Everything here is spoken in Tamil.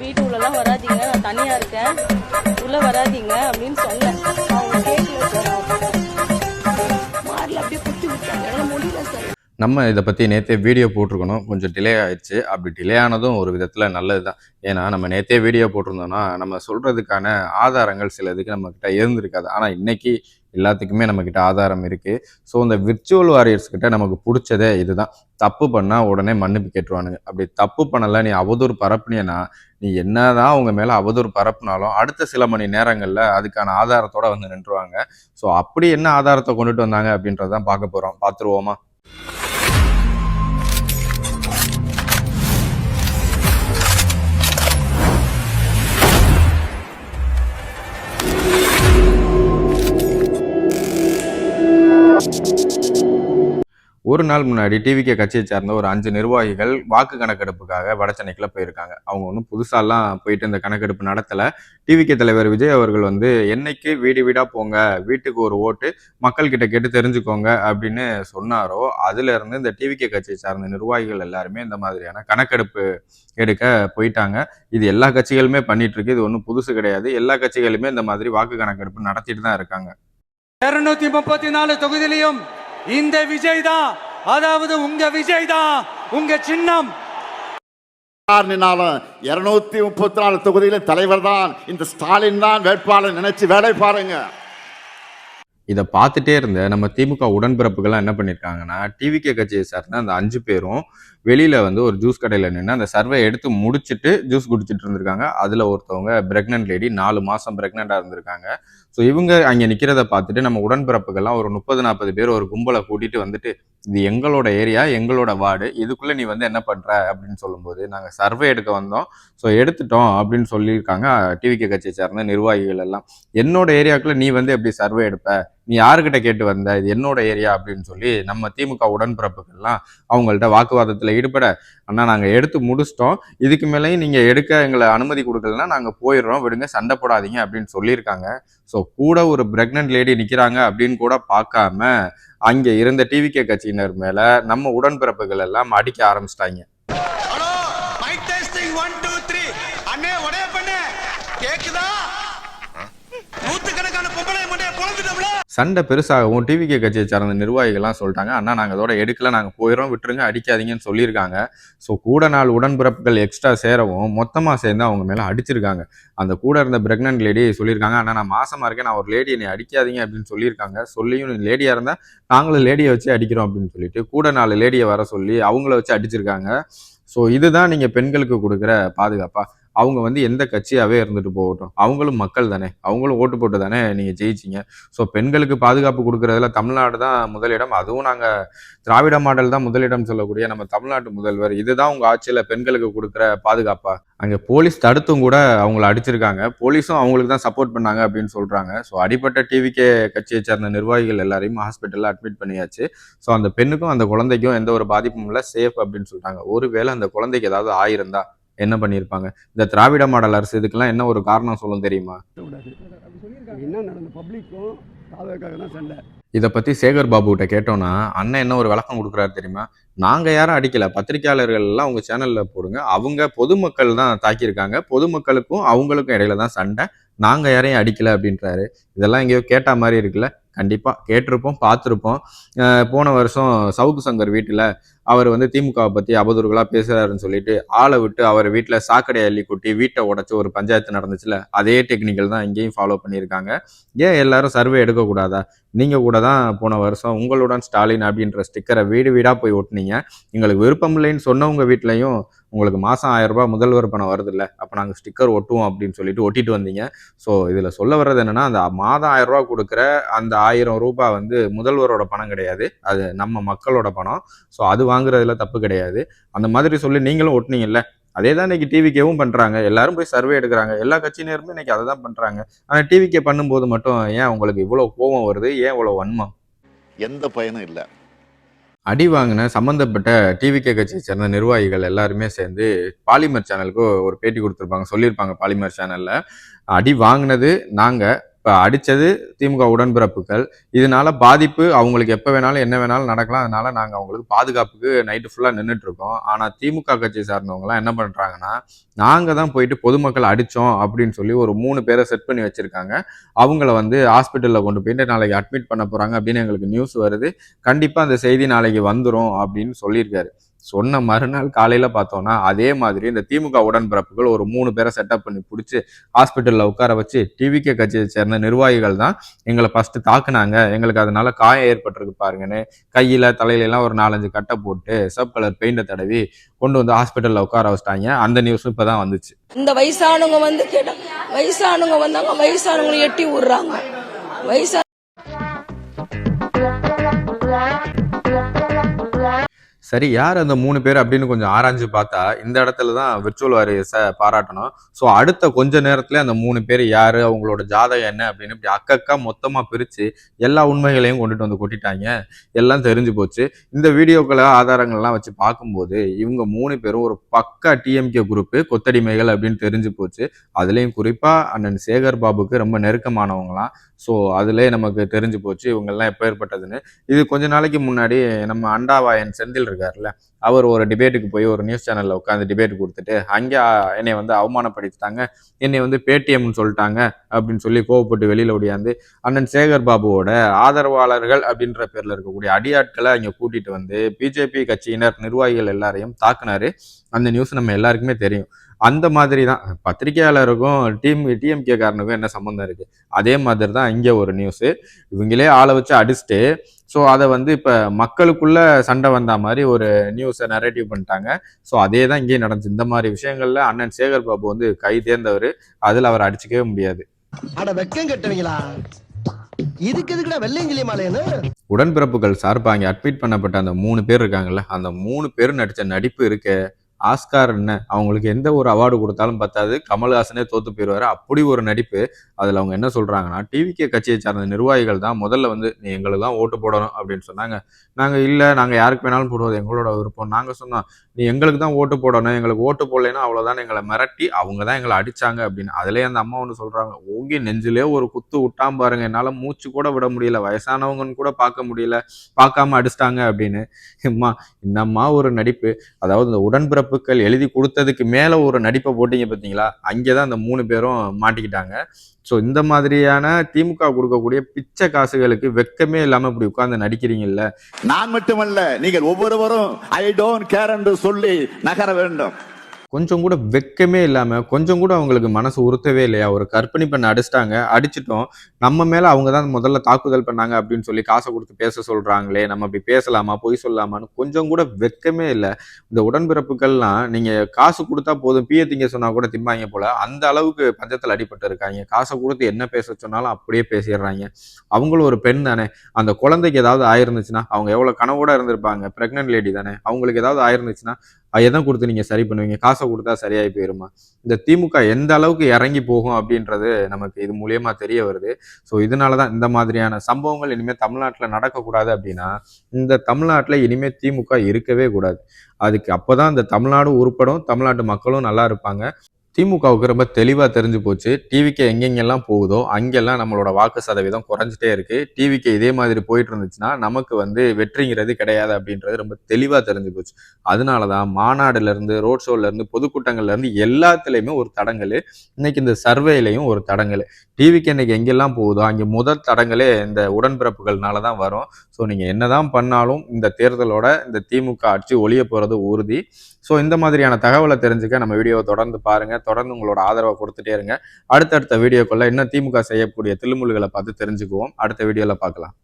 வீட்டு உள்ளலாம் வராதிங்க. நான் தனியா இருக்கேன். உள்ள வராதிங்க அப்படின்னு சொன்னேன். அவங்க கேட்கல சார். மாரில் அப்படியே குத்தி விட்டாங்க என்னால முடியல சார். நம்ம இதை பற்றி நேற்றே வீடியோ போட்டிருக்கணும். கொஞ்சம் டிலே ஆயிடுச்சு. அப்படி டிலே ஆனதும் ஒரு விதத்தில் நல்லது தான் ஏன்னா நம்ம நேற்றே வீடியோ போட்டிருந்தோம்னா நம்ம சொல்கிறதுக்கான ஆதாரங்கள் சில இதுக்கு நம்மக்கிட்ட இருந்திருக்காது. ஆனால் இன்றைக்கி எல்லாத்துக்குமே நம்மக்கிட்ட ஆதாரம் இருக்குது ஸோ இந்த விர்ச்சுவல் வாரியர்ஸ் கிட்ட நமக்கு பிடிச்சதே இதுதான். தப்பு பண்ணால் உடனே மன்னிப்பு கேட்டுருவானுங்க. அப்படி தப்பு பண்ணலை நீ அவதூறு பரப்புனியன்னா நீ என்ன தான் அவங்க மேலே அவதூறு பரப்புனாலும் அடுத்த சில மணி நேரங்களில் அதுக்கான ஆதாரத்தோடு வந்து நின்றுவாங்க. ஸோ அப்படி என்ன ஆதாரத்தை கொண்டுட்டு வந்தாங்க அப்படின்றதான் பார்க்க போகிறோம் பார்த்துருவோமா? ஒரு நாள் முன்னாடி டிவிகே கட்சியை சார்ந்த ஒரு அஞ்சு நிர்வாகிகள் வாக்கு கணக்கெடுப்புக்காக வடசென்னைக்குள்ள போயிருக்காங்க. அவங்க ஒன்றும் புதுசாலாம் போயிட்டு இந்த கணக்கெடுப்பு நடத்தலை. டிவிகே தலைவர் விஜய் அவர்கள் வந்து என்னைக்கு வீடு வீடாக போங்க வீட்டுக்கு ஒரு ஓட்டு மக்கள் கிட்ட கேட்டு தெரிஞ்சுக்கோங்க அப்படின்னு சொன்னாரோ அதுலேருந்து இந்த டிவிகே கட்சியை சார்ந்த நிர்வாகிகள் எல்லாருமே இந்த மாதிரியான கணக்கெடுப்பு எடுக்க போயிட்டாங்க. இது எல்லா கட்சிகளுமே பண்ணிட்டு இருக்கு. இது ஒன்றும் புதுசு கிடையாது. எல்லா கட்சிகளுமே இந்த மாதிரி வாக்கு கணக்கெடுப்பு நடத்திட்டு தான் இருக்காங்க. இருநூத்தி முப்பத்தி நாலு தொகுதியிலையும் இந்த விஜய் தான் அதாவது உங்க விஜய் தான் உங்க சின்னம். இருநூத்தி முப்பத்தி நாலு தொகுதியில தலைவர் தான் இந்த ஸ்டாலின் தான் வேட்பாளர் நினைச்சு வேலை பாருங்க. இதை பார்த்துட்டே இருந்த நம்ம திமுக உடன்பிறப்புகள்லாம் என்ன பண்ணியிருக்காங்கன்னா டிவிகே கட்சியை சார்ந்த அந்த அஞ்சு பேரும் வெளியில் வந்து ஒரு ஜூஸ் கடையில் நின்று அந்த சர்வே எடுத்து முடிச்சுட்டு ஜூஸ் குடிச்சிட்டு இருந்திருக்காங்க. அதில் ஒருத்தவங்க ப்ரெக்னென்ட் லேடி நாலு மாதம் ப்ரெக்னெண்ட்டாக இருந்திருக்காங்க. ஸோ இவங்க அங்கே நிற்கிறத பார்த்துட்டு நம்ம உடன்பிறப்புகள்லாம் ஒரு முப்பது நாற்பது பேர் ஒரு கும்பலை கூட்டிகிட்டு வந்துட்டு இது எங்களோட ஏரியா எங்களோட வார்டு இதுக்குள்ளே நீ வந்து என்ன பண்ணுற அப்படின்னு சொல்லும்போது நாங்கள் சர்வே எடுக்க வந்தோம். ஸோ எடுத்துட்டோம் அப்படின்னு சொல்லியிருக்காங்க. டிவிகே கட்சியை சார்ந்த நிர்வாகிகள் எல்லாம். என்னோட ஏரியாவுக்குள்ளே நீ வந்து எப்படி சர்வே எடுப்ப? நீ யாருக்கிட்ட கேட்டு வந்த? இது என்னோட ஏரியா அப்படின்னு சொல்லி நம்ம திமுக உடன்பிறப்புகள்லாம் அவங்கள்ட்ட வாக்குவாதத்தில் ஈடுபட அண்ணா நாங்கள் எடுத்து முடிச்சிட்டோம். இதுக்கு மேலேயும் நீங்கள் எடுக்க எங்களை அனுமதி கொடுக்கலன்னா நாங்கள் போயிடுறோம். விடுங்க சண்டை போடாதீங்க அப்படின்னு சொல்லியிருக்காங்க. ஸோ கூட ஒரு பிரெக்னன்ட் லேடி நிற்கிறாங்க அப்படின்னு கூட பார்க்காம அங்கே இருந்த டிவிகே கட்சியினர் மேலே நம்ம உடன்பிறப்புகள் எல்லாம் அடிக்க ஆரம்பிச்சிட்டாங்க. சண்டை பெருசாகவும் டிவிகே கட்சியை சார்ந்த நிர்வாகிகள்லாம் சொல்லிட்டாங்க. அண்ணா நாங்கள் அதோட எடுக்கல. நாங்கள் போயிடும் விட்டுருங்க. அடிக்காதீங்கன்னு சொல்லியிருக்காங்க. ஸோ கூட நாள் உடன்பிறப்புகள் எக்ஸ்ட்ரா சேரவும் மொத்தமாக சேர்ந்து அவங்க மேலே அடிச்சிருக்காங்க. அந்த கூட இருந்த பிரெக்னன்ட் லேடி சொல்லியிருக்காங்க. அண்ணா நான் மாசமாக இருக்கேன். நான் ஒரு லேடி என்னை அடிக்காதீங்க அப்படின்னு சொல்லியிருக்காங்க. சொல்லியும் நீ லேடியாக இருந்தால் நாங்களும் லேடியை வச்சு அடிக்கிறோம் அப்படின்னு சொல்லிட்டு கூட நாலு லேடியை வர சொல்லி அவங்கள வச்சு அடிச்சிருக்காங்க. ஸோ இதுதான் நீங்கள் பெண்களுக்கு கொடுக்குற பாதுகாப்பாக அவங்க வந்து எந்த கட்சியாகவே இருந்துட்டு போகட்டும். அவங்களும் மக்கள் தானே. அவங்களும் ஓட்டு போட்டு தானே நீங்கள் ஜெயிச்சிங்க. ஸோ பெண்களுக்கு பாதுகாப்பு கொடுக்குறதுல தமிழ்நாடு தான் முதலிடம். அதுவும் நாங்கள் திராவிட மாடல் தான் முதலிடம் சொல்லக்கூடிய நம்ம தமிழ்நாட்டு முதல்வர். இதுதான் உங்கள் ஆட்சியில் பெண்களுக்கு கொடுக்குற பாதுகாப்பா? அங்கே போலீஸ் தடுத்தும் கூட அவங்கள அடிச்சிருக்காங்க. போலீஸும் அவங்களுக்கு தான் சப்போர்ட் பண்ணாங்க அப்படின்னு சொல்கிறாங்க ஸோ அடிப்பட்ட டிவிகே கட்சியை சேர்ந்த நிர்வாகிகள் எல்லாரையும் ஹாஸ்பிட்டலில் அட்மிட் பண்ணியாச்சு. ஸோ அந்த பெண்ணுக்கும் அந்த குழந்தைக்கும் எந்த ஒரு பாதிப்பும் இல்லை. சேஃப் அப்படின்னு சொல்றாங்க ஒருவேளை அந்த குழந்தைக்கு ஏதாவது ஆயிருந்தா என்ன பண்ணியிருப்பாங்க? இந்த திராவிட மாடல் அரசு இதுக்கெல்லாம் என்ன ஒரு காரணம் சொல்லும் தெரியுமா? இதை பத்தி சேகர் பாபு கிட்ட கேட்டோம்னா அண்ணன் என்ன ஒரு விளக்கம் கொடுக்குறாரு தெரியுமா? நாங்க யாரும் அடிக்கல. பத்திரிக்கையாளர்கள் எல்லாம் உங்க சேனல்ல போடுங்க. அவங்க பொதுமக்கள் தான் தாக்கியிருக்காங்க. பொதுமக்களுக்கும் அவங்களுக்கும் இடையில தான் சண்டை. நாங்க யாரையும் அடிக்கல அப்படின்றாரு. இதெல்லாம் எங்கேயோ கேட்ட மாதிரி இருக்குல்ல. கண்டிப்பாக கேட்டிருப்போம் பார்த்துருப்போம். போன வருஷம் சவுக்கு சங்கர் வீட்டில் அவர் வந்து திமுகவை பற்றி அவதூறுகளா பேசுகிறாருன்னு சொல்லிட்டு ஆளை விட்டு அவர் வீட்டில் சாக்கடை அள்ளி கொட்டி வீட்டை உடச்சி ஒரு பஞ்சாயத்து நடந்துச்சுல அதே டெக்னிக்கல் தான் இங்கேயும் ஃபாலோ பண்ணியிருக்காங்க. ஏன் எல்லாரும் சர்வே எடுக்கக்கூடாதா? நீங்கள் கூட தான் போன வருஷம் உங்களுடன் ஸ்டாலின் அப்படின்ற ஸ்டிக்கரை வீடு வீடாக போய் ஒட்டினீங்க. எங்களுக்கு விருப்பம் இல்லைன்னு சொன்னவங்க வீட்லயும் உங்களுக்கு மாதம் ஆயிரம் ரூபாய் முதல்வர் பணம் வருது அப்போ நாங்கள் ஸ்டிக்கர் ஒட்டுவோம் அப்படின்னு சொல்லிட்டு ஒட்டிட்டு வந்தீங்க. ஸோ இதில் சொல்ல வர்றது என்னென்னா அந்த மாதம் ஆயிரம் ரூபா கொடுக்குற அந்த ஆயிரம் ரூபாய் வந்து முதல்வரோட பணம் கிடையாது. அது நம்ம மக்களோட பணம். ஸோ அது வாங்குறதுல தப்பு கிடையாது. அந்த மாதிரி சொல்லி நீங்களும் ஒட்டுனீங்கல்ல? அதே தான் இன்னைக்கு டிவிக்கேவும் பண்றாங்க. எல்லாரும் போய் சர்வே எடுக்கிறாங்க. எல்லா கட்சியினருமே இன்னைக்கு அதை தான் பண்றாங்க. ஆனா டிவிக்கே பண்ணும்போது மட்டும் ஏன் உங்களுக்கு இவ்வளவு கோபம் வருது? ஏன் இவ்வளவு வன்மம்? எந்த பயனும் இல்லை. அடி வாங்கின சம்பந்தப்பட்ட டிவிகே கட்சியை சேர்ந்த நிர்வாகிகள் எல்லாருமே சேர்ந்து பாலிமர் சேனலுக்கு ஒரு பேட்டி கொடுத்துருப்பாங்க. சொல்லியிருப்பாங்க பாலிமர் சேனல்ல அடி வாங்கினது நாங்க இப்போ அடித்தது திமுக உடன்பிறப்புகள். இதனால பாதிப்பு அவங்களுக்கு எப்போ வேணாலும் என்ன வேணாலும் நடக்கலாம். அதனால நாங்கள் அவங்களுக்கு பாதுகாப்புக்கு நைட்டு ஃபுல்லாக நின்றுட்டு இருக்கோம் ஆனால் திமுக கட்சி சார்ந்தவங்கலாம் என்ன பண்ணுறாங்கன்னா நாங்கள் தான் போயிட்டு பொதுமக்கள் அடித்தோம் அப்படின்னு சொல்லி ஒரு மூணு பேரை செட் பண்ணி வச்சுருக்காங்க. அவங்கள வந்து ஹாஸ்பிட்டலில் கொண்டு போயிட்டு நாளைக்கு அட்மிட் பண்ண போகிறாங்க அப்படின்னு எங்களுக்கு நியூஸ் வருது. கண்டிப்பாக அந்த செய்தி நாளைக்கு வந்துடும் அப்படின்னு சொல்லியிருக்காரு. சொன்ன மறுநாள் காலையில் பார்த்தோன்னா அதே மாதிரி இந்த திமுக உடன்பிறப்புகள் ஒரு மூணு பேரை செட்டப் பண்ணி பிடிச்சி ஹாஸ்பிட்டலில் உட்கார வச்சு டிவிகே கட்சியை சேர்ந்த நிர்வாகிகள் தான் எங்களை ஃபஸ்ட்டு தாக்குனாங்க. எங்களுக்கு அதனால காயம் ஏற்பட்டிருக்கு பாருங்கன்னு கையில் தலையிலலாம் ஒரு நாலஞ்சு கட்டை போட்டு சப் கலர் பெயிண்டை தடவி கொண்டு வந்து ஹாஸ்பிட்டலில் உட்கார வச்சிட்டாங்க. அந்த நியூஸும் இப்போ தான் வந்துச்சு. இந்த வயசானவங்க வந்து கேட்டால் வயசானவங்க வந்தாங்க வயசானவங்களை எட்டி விடுறாங்க. வயசா சரி யார் அந்த மூணு பேர் அப்படின்னு கொஞ்சம் ஆராய்ஞ்சு பார்த்தா இந்த இடத்துல தான் விர்ச்சுவல் வாரியர்ஸை பாராட்டணும். ஸோ அடுத்த கொஞ்ச நேரத்துல அந்த மூணு பேர் யார் அவங்களோட ஜாதகம் என்ன அப்படின்னு இப்படி அக்கக்கா மொத்தமாக பிரித்து எல்லா உண்மைகளையும் கொண்டுட்டு வந்து கொட்டிட்டாங்க. எல்லாம் தெரிஞ்சு போச்சு. இந்த வீடியோக்களை ஆதாரங்கள்லாம் வச்சு பார்க்கும்போது இவங்க மூணு பேரும் ஒரு பக்கா டிஎம்கே குரூப்பு கொத்தடிமைகள் அப்படின்னு தெரிஞ்சு போச்சு. அதுலேயும் குறிப்பாக அண்ணன் சேகர் பாபுக்கு ரொம்ப நெருக்கமானவங்களாம். ஸோ அதுலேயே நமக்கு தெரிஞ்சு போச்சு இவங்கெல்லாம் எப்போ ஏற்பட்டதுன்னு. இது கொஞ்ச நாளைக்கு முன்னாடி நம்ம அண்டாவாயன் செந்தில் இருக்காருல்ல. அவர் ஒரு டிபேட்டுக்கு போய் ஒரு நியூஸ் சேனலில் உட்காந்து டிபேட் கொடுத்துட்டு அங்கே என்னை வந்து அவமானப்படுத்திட்டாங்க. என்னை வந்து பேடிஎம்னு சொல்லிட்டாங்க அப்படின்னு சொல்லி கோவப்பட்டு வெளியில் ஓடியாந்து அண்ணன் சேகர் பாபுவோட ஆதரவாளர்கள் அப்படின்ற பேரில் இருக்கக்கூடிய அடியாட்களை அங்கே கூட்டிகிட்டு வந்து பிஜேபி கட்சியினர் நிர்வாகிகள் எல்லாரையும் தாக்குனாரு. அந்த நியூஸ் நம்ம எல்லாருக்குமே தெரியும். அந்த மாதிரி தான் பத்திரிகையாளருக்கும் டீம் டிஎம்கே காரனுக்கும் என்ன சம்மந்தம் இருக்கு? அதே மாதிரி தான் இங்கே ஒரு நியூஸு இவங்களே ஆளை வச்சு அடிச்சுட்டு ஸோ அதை வந்து இப்போ மக்களுக்குள்ள சண்டை வந்த மாதிரி ஒரு நியூஸை நரேட்டிவ் பண்ணிட்டாங்க. ஸோ அதே தான் இங்கேயும் நடந்துச்சு. இந்த மாதிரி விஷயங்கள்ல அண்ணன் சேகர் பாபு வந்து கை தேர்ந்தவர். அதில் அவர் அடிச்சுக்கவே முடியாது. அட வெக்கம் கட்டுவீங்களா? உடன்பிறப்புகள் சார்பாக அட்மிட் பண்ணப்பட்ட அந்த மூணு பேர் இருக்காங்கல்ல அந்த மூணு பேர் நடித்த நடிப்பு இருக்கு. ஆஸ்கார் என்ன? அவங்களுக்கு எந்த ஒரு அவார்டு கொடுத்தாலும் பத்தாது. கமல்ஹாசனே தோத்து போயிடுவாரு. அப்படி ஒரு நடிப்பு. அதில் அவங்க என்ன சொல்கிறாங்கன்னா டிவிகே கட்சியை சார்ந்த நிர்வாகிகள் தான் முதல்ல வந்து நீ எங்களுக்கு தான் ஓட்டு போடணும் அப்படின்னு சொன்னாங்க. நாங்கள் இல்லை நாங்கள் யாருக்கு வேணாலும் போடுவது எங்களோட விருப்பம். நாங்கள் சொன்னோம் நீ எங்களுக்கு தான் ஓட்டு போடணும். எங்களுக்கு ஓட்டு போடலைன்னா அவ்வளோதான் எங்களை மிரட்டி அவங்க தான் எங்களை அடிச்சாங்க அப்படின்னு. அதுலேயே அந்த அம்மா ஒன்று சொல்கிறாங்க ஓங்கி நெஞ்சிலே ஒரு குத்து விட்டாம் பாருங்க. என்னால் மூச்சு கூட விட முடியல. வயசானவங்கன்னு கூட பார்க்க முடியல. பார்க்காம அடிச்சிட்டாங்க அப்படின்னு. அம்மா என்னம்மா ஒரு நடிப்பு. அதாவது இந்த உடன்பிறப்பு தப்புக்கள் எழுதி கொடுத்ததுக்கு மேல ஒரு நடிப்பை போட்டீங்க பார்த்தீங்களா அங்கேதான் அந்த மூணு பேரும் மாட்டிக்கிட்டாங்க. ஸோ இந்த மாதிரியான திமுக கொடுக்கக்கூடிய பிச்சை காசுகளுக்கு வெக்கமே இல்லாம இப்படி உட்கார்ந்து நடிக்கிறீங்கல்ல? நான் மட்டுமல்ல நீங்கள் ஒவ்வொருவரும் ஐ டோன்ட் கேர் என்று சொல்லி நகர வேண்டும். கொஞ்சம் கூட வெக்கமே இல்லாமல் கொஞ்சம் கூட அவங்களுக்கு மனசு உறுத்தவே இல்லையா? ஒரு கற்பனை பண்ண அடிச்சிட்டாங்க அடிச்சிட்டோம். நம்ம மேலே அவங்க தான் முதல்ல தாக்குதல் பண்ணாங்க அப்படின்னு சொல்லி காசை கொடுத்து பேச சொல்கிறாங்களே நம்ம அப்படி பேசலாமா பொய் சொல்லலாமான்னு கொஞ்சம் கூட வெக்கமே இல்லை. இந்த உடன்பிறப்புகள்லாம் நீங்கள் காசு கொடுத்தா போதும் பிய திங்க சொன்னால் கூட திம்பாங்க போல அந்த அளவுக்கு பஞ்சத்தில் அடிபட்டு இருக்காங்க. காசை கொடுத்து என்ன பேச சொன்னாலும் அப்படியே பேசிடுறாங்க. அவங்களும் ஒரு பெண் தானே. அந்த குழந்தைக்கு ஏதாவது ஆயிருந்துச்சுன்னா அவங்க எவ்வளோ கனவோட இருந்திருப்பாங்க. ப்ரெக்னென்ட் லேடி தானே. அவங்களுக்கு ஏதாவது ஆயிருந்துச்சுன்னா எதை கொடுத்து நீங்கள் சரி பண்ணுவீங்க. காசை கொடுத்தா சரியாகி போயிருமா? இந்த திமுக எந்த அளவுக்கு இறங்கி போகும் அப்படின்றது நமக்கு இது மூலியமா தெரிய வருது. ஸோ இதனால தான் இந்த மாதிரியான சம்பவங்கள் இனிமேல் தமிழ்நாட்டில் நடக்கக்கூடாது அப்படின்னா இந்த தமிழ்நாட்டில் இனிமேல் திமுக இருக்கவே கூடாது. அதுக்கு அப்போ தான் இந்த தமிழ்நாடு உருப்படும் தமிழ்நாட்டு மக்களும் நல்லா இருப்பாங்க. திமுகவுக்கு ரொம்ப தெளிவாக தெரிஞ்சு போச்சு. டிவிக்கு எங்கெங்கெல்லாம் போகுதோ அங்கெல்லாம் நம்மளோட வாக்கு சதவீதம் குறைஞ்சிட்டே இருக்கு. டிவிக்கு இதே மாதிரி போயிட்டு இருந்துச்சுன்னா நமக்கு வந்து வெற்றிங்கிறது கிடையாது அப்படின்றது ரொம்ப தெளிவாக தெரிஞ்சு போச்சு. அதனால தான் மாநாடுலேருந்து ரோட் ஷோலேருந்து பொதுக்கூட்டங்கள்லேருந்து எல்லாத்துலேயுமே ஒரு தடங்கல். இன்னைக்கு இந்த சர்வேலையும் ஒரு தடங்கல். டிவிக்கு இன்னைக்கு எங்கெல்லாம் போகுதோ அங்கே முதல் தடங்களே இந்த உடன்பிறப்புகள்னால தான் வரும். ஸோ நீங்கள் என்னதான் பண்ணாலும் இந்த தேர்தலோட இந்த திமுக ஆட்சி ஒழிய போகிறது உறுதி. ஸோ இந்த மாதிரியான தகவலை தெரிஞ்சுக்க நம்ம வீடியோவை தொடர்ந்து பாருங்கள் தொடர்ந்து உங்களோட ஆதரவை கொடுத்துட்டே இருங்க. அடுத்தடுத்த வீடியோக்குள்ள இன்னும் திமுக செய்யக்கூடிய திருமுழுகளை பார்த்து தெரிஞ்சுக்குவோம். அடுத்த வீடியோவில் பார்க்கலாம்.